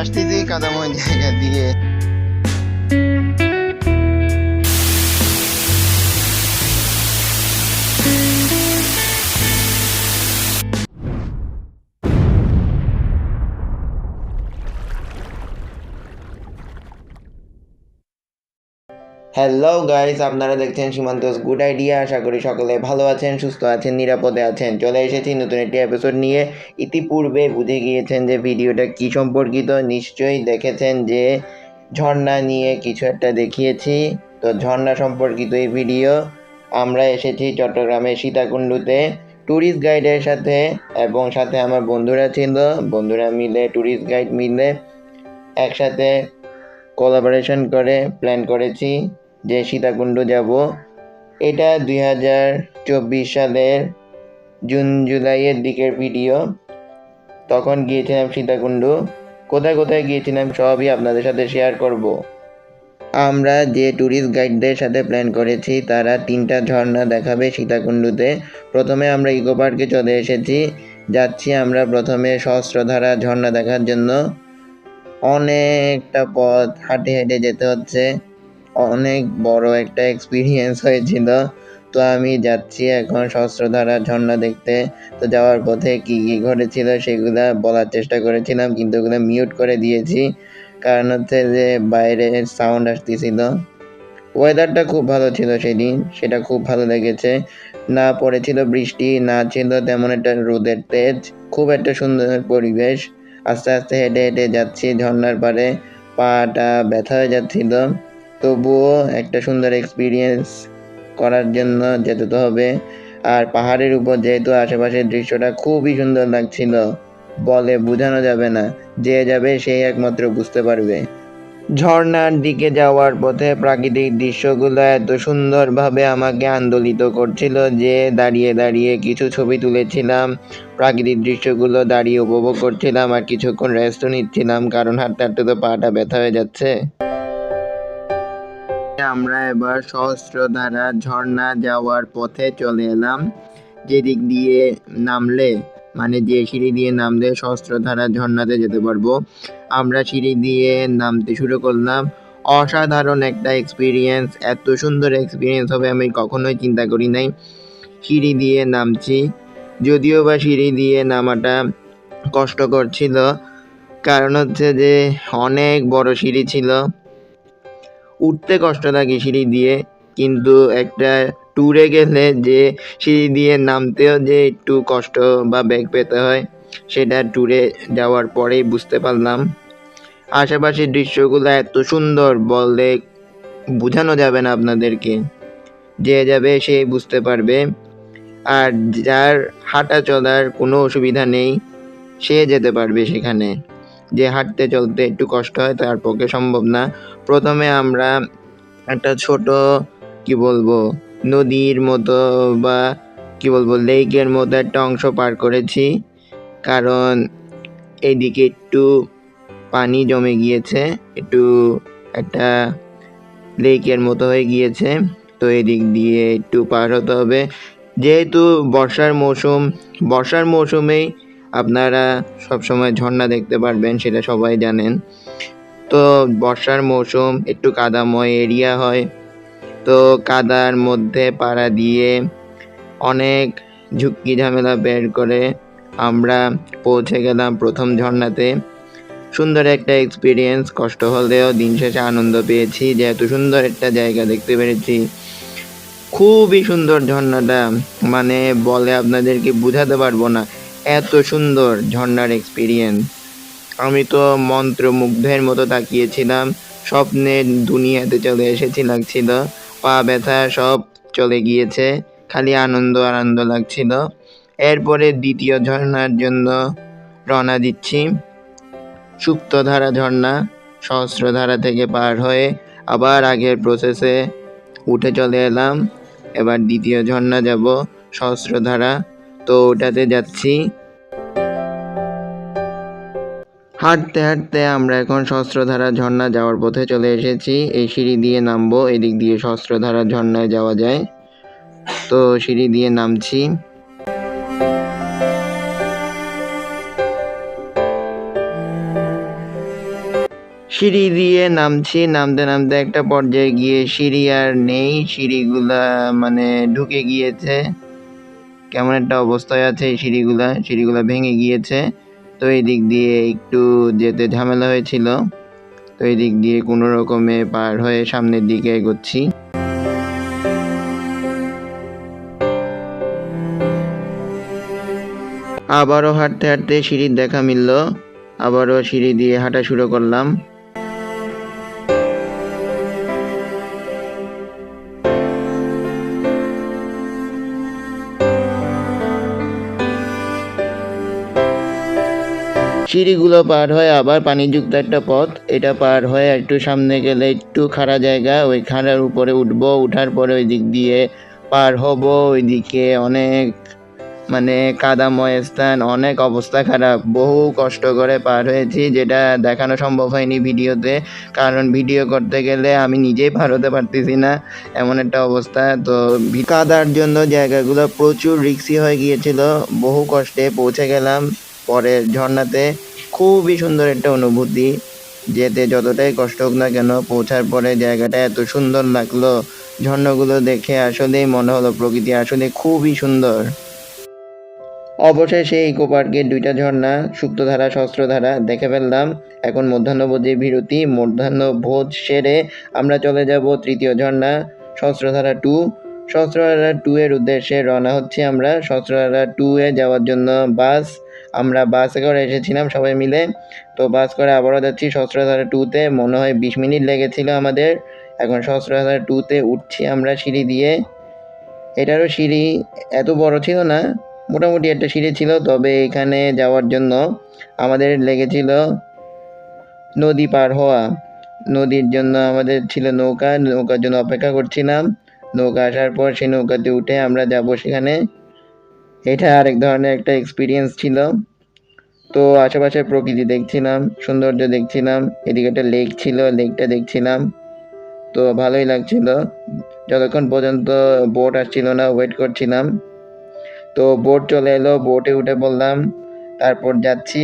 আসতেছি কাদাময় জায়গা দিয়ে। হ্যালো গাইস আপনারা দেখছেন সীমান্তস গুড আইডিয়া আশা করি সকলে ভালো আছেন, সুস্থ আছেন, নিরাপদে আছেন। চলে এসেছি নতুন একটি এপিসোড নিয়ে। ইতিপূর্বে বুঝে গিয়েছেন যে ভিডিওটা কি সম্পর্কিত। নিশ্চয়ই দেখেছেন যে ঝর্ণা নিয়ে কিছু একটা দেখিয়েছি। তো ঝর্ণা সম্পর্কিত এই ভিডিও। আমরা এসেছি চট্টগ্রামের সীতাকুণ্ডুতে ট্যুরিস্ট গাইডের সাথে এবং সাথে আমার বন্ধুরা ছিল। বন্ধুরা মিলে ট্যুরিস্ট গাইড মিলে একসাথে কোলাবোরেশন করে প্ল্যান করেছি। যে সীতাকুণ্ড যাব। এটা দুই হাজার চব্বিশ সালের জুন জুলাইয়ের দিকের ভিডিও। তখন গিয়েছিলাম সীতাকুণ্ড। কোথায় কোথায় গিয়েছিলাম সবই আপনাদের সাথে শেয়ার করব। আমরা যে ট্যুরিস্ট গাইডদের সাথে প্ল্যান করেছি, তারা তিনটা ঝর্ণা দেখাবে সীতাকুণ্ডুতে। প্রথমে আমরা ইকো পার্কে চলে এসেছি। যাচ্ছি আমরা প্রথমে সহস্রধারা ঝর্ণা দেখার জন্য। অনেকটা পথ হাঁটে হেঁটে যেতে হচ্ছে। অনেক বড় একটা এক্সপিরিয়েন্স হয়েছিল। তো আমি যাচ্ছি এখন সহস্রধারা ঝর্ণা দেখতে। তো যাওয়ার পথে কি কি ঘটেছিল সেগুলা বলার চেষ্টা করেছিলাম, কিন্তু ওগুলো মিউট করে দিয়েছি। কারণ হচ্ছে যে বাইরে সাউন্ড আসতেছিল। ওয়েদারটা খুব ভালো ছিল সেদিন, সেটা খুব ভালো লেগেছে। না পড়েছিল বৃষ্টি, না ছিল তেমন একটা রোদের তেজ, খুব একটা সুন্দর পরিবেশ। আস্তে আস্তে হেঁটে হেঁটে যাচ্ছি ঝর্ণার পারে পাটা ব্যথা হয়ে যাচ্ছিল। তবুও একটা সুন্দর এক্সপিরিয়েন্স করার জন্য যেতে তো হবে। আর পাহাড়ের উপর যেহেতু আশেপাশের দৃশ্যটা খুবই সুন্দর লাগছিল, বলে বোঝানো যাবে না, যে যাবে সেই একমাত্র বুঝতে পারবে। ঝর্ণার দিকে যাওয়ার পথে প্রাকৃতিক দৃশ্যগুলো এত সুন্দরভাবে আমাকে আন্দোলিত করছিল যে দাঁড়িয়ে দাঁড়িয়ে কিছু ছবি তুলেছিলাম, প্রাকৃতিক দৃশ্যগুলো দাঁড়িয়ে উপভোগ করছিলাম আর কিছুক্ষণ রেস্টও নিচ্ছিলাম কারণ হাঁটতে হাঁটতে তো পাটা ব্যথা হয়ে যাচ্ছে। আমরা এবার সহস্রধারা ঝর্ণা যাওয়ার পথে চলে এলাম। যেদিক দিয়ে নামলে মানে যে সিঁড়ি দিয়ে নামলে সহস্রধারা ঝর্ণাতে যেতে পারব। আমরা সিঁড়ি দিয়ে নামতে শুরু করলাম। অসাধারণ একটা এক্সপিরিয়েন্স এত সুন্দর এক্সপিরিয়েন্স হবে আমি কখনোই চিন্তা করি নাই। সিঁড়ি দিয়ে নামছি। যদিও বা সিঁড়ি দিয়ে নামাটা কষ্টকর ছিল, কারণ হচ্ছে যে অনেক বড় সিঁড়ি ছিল। উঠতে কষ্ট লাগে সিঁড়ি দিয়ে, কিন্তু একটা ট্যুরে গেলে যে সিঁড়ি দিয়ে নামতেও যে একটু কষ্ট বা ব্যাগ পেতে হয়, সেটা ট্যুরে যাওয়ার পরেই বুঝতে পারলাম। আশেপাশের দৃশ্যগুলো এত সুন্দর বলে বোঝানো যাবে না আপনাদেরকে। যে যাবে সে বুঝতে পারবে। আর যার হাঁটা চলার কোনো অসুবিধা নেই, সে যেতে পারবে সেখানে। যে হাঁটতে চলতে একটু কষ্ট হয় তার পক্ষে সম্ভব না। প্রথমে আমরা একটা ছোট, কি বলব, নদীর মতো বা, কি বলব, লেকের মতো একটা অংশ পার করেছি। কারণ এইদিকে একটু পানি জমে গিয়েছে, একটু একটা লেকের মতো হয়ে গিয়েছে। তো এদিক দিয়ে একটু পার হতে হবে। যেহেতু বর্ষার মৌসুম, বর্ষার মৌসুমেই আপনারা সবসময় ঝর্ণা দেখতে পারবেন, সেটা সবাই জানেন। তো বর্ষার মৌসুম, একটু কাদাময় এরিয়া হয়। তো কাদার মধ্যে পাড়া দিয়ে অনেক ঝুঁকি ঝামেলা বের করে আমরা পৌঁছে গেলাম প্রথম ঝর্ণাতে। সুন্দর একটা এক্সপিরিয়েন্স কষ্ট হলেও দিন শেষে আনন্দ পেয়েছি, যেহেতু সুন্দর একটা জায়গা দেখতে পেরেছি। খুবই সুন্দর ঝর্ণাটা মানে বলে আপনাদেরকে বোঝাতে পারব না। এত সুন্দর ঝর্ণার এক্সপিরিয়েন্স আমি তো মন্ত্রমুগ্ধের মতো তাকিয়েছিলাম স্বপ্নের দুনিয়াতে চলে এসেছি লাগছিল পা ব্যথা সব চলে গিয়েছে, খালি আনন্দ আনন্দ লাগছিল। এরপরে দ্বিতীয় ঝর্ণার জন্য রওনা দিচ্ছি। সুপ্তধারা ঝর্ণা, সহস্রধারা থেকে পার হয়ে আবার আগের প্রসেসে উঠে চলে এলাম। এবার দ্বিতীয় ঝর্ণা যাব সহস্রধারা তো ওটাতে যাচ্ছি। হাঁটতে হাঁটতে আমরা এখন সহস্রধারা ঝর্ণা যাওয়ার পথে চলে এসেছি। এই সিঁড়ি দিয়ে নামবো, এদিক দিয়ে সহস্রধারা ঝর্ণায় যাওয়া যায়। তো সিঁড়ি দিয়ে নামছি। সিঁড়ি দিয়ে নামছি, নামতে নামতে একটা পর্যায়ে গিয়ে সিঁড়ি আর নেই। সিঁড়িগুলা মানে ঢুকে গিয়েছে। কেমন একটা অবস্থায় আছে সিঁড়িগুলা সিঁড়িগুলা ভেঙে গিয়েছে। তো এই দিক দিয়ে একটু যেতে ঝামেলা হয়েছিল। তো এই দিক দিয়ে কোনো রকমে পার হয়ে সামনের দিকে এগোচ্ছি। আবারও হাঁটতে হাঁটতে সিঁড়ির দেখা মিলল। আবারও সিঁড়ি দিয়ে হাঁটা শুরু করলাম। সিঁড়িগুলো পার হয়ে আবার পানিযুক্ত একটা পথ। এটা পার হয়ে একটু সামনে গেলে একটু খাড়া জায়গা, ওই খাড়ার উপরে উঠবো, উঠার পরে ওই দিক দিয়ে পার হব, ওইদিকে অনেক মানে কাদাময় স্থান, অনেক অবস্থা খারাপ। বহু কষ্ট করে পার হয়েছি, যেটা দেখানো সম্ভব হয়নি ভিডিওতে, কারণ ভিডিও করতে গেলে আমি নিজেই পার হতে পারতেছি না, এমন একটা অবস্থা। তো কাদার জন্য জায়গাগুলো প্রচুর রিক্সি হয়ে গিয়েছিল, বহু কষ্টে পৌঁছে গেলাম। পরের ঝর্ণাতে খুবই সুন্দর একটা অনুভূতি, যেতে যতটাই কষ্ট হোক না কেন পৌঁছার পরে জায়গাটা এত সুন্দর লাগল। ঝর্ণাগুলো দেখে আসলেই মনে হলো প্রকৃতি আসলে খুবই সুন্দর। অবশেষে ইকো পার্কের দুইটা ঝর্ণা সুপ্তধারা সহস্রধারা দেখে ফেললাম। এখন মধ্যাহ্নভোজের বিরতি, মধ্যাহ্নভোজ সেরে আমরা চলে যাব তৃতীয় ঝর্ণা, সহস্রধারা টু সহস্রধারা টু এর উদ্দেশ্যে রওনা হচ্ছে আমরা। সহস্রধারা টু এ যাওয়ার জন্য বাস আমরা বাসে করে এসেছিলাম সবাই মিলে। তো বাস করে আবারও যাচ্ছি সহস্রধারা টুতে মনে হয় বিশ মিনিট লেগেছিল আমাদের। এখন সহস্রধারা টুতে উঠছি আমরা সিঁড়ি দিয়ে। এটারও সিঁড়ি এত বড় ছিল না, মোটামুটি একটা সিঁড়ি ছিল, তবে এখানে যাওয়ার জন্য আমাদের লেগেছিল নদী পার হওয়া। নদীর জন্য আমাদের ছিল নৌকা, নৌকার জন্য অপেক্ষা করছিলাম। নৌকা আসার পর সেই নৌকাতে উঠে আমরা যাব সেখানে। এটা আরেক ধরনের একটা এক্সপিরিয়েন্স ছিল। তো আশেপাশের প্রকৃতি দেখছিলাম, সৌন্দর্য দেখছিলাম, এদিকে একটা লেক ছিল লেকটা দেখছিলাম। তো ভালোই লাগছিল। যতক্ষণ পর্যন্ত বোট আসছিল না ওয়েট করছিলাম। তো বোট চলে এলো বোটে উঠে বললাম তারপর যাচ্ছি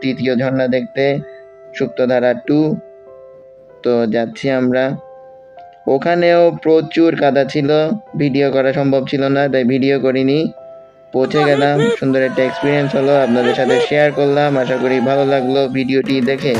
তৃতীয় ঝর্ণা দেখতে সুপ্তধারা টু তো যাচ্ছি আমরা। ওখানেও প্রচুর কাদা ছিল ভিডিও করা সম্ভব ছিল না, তাই ভিডিও করিনি। পৌঁছে গেলাম, সুন্দর একটা এক্সপিরিয়েন্স হলো, আপনাদের সাথে শেয়ার করলাম, আশা করি ভালো লাগল ভিডিওটি দেখে।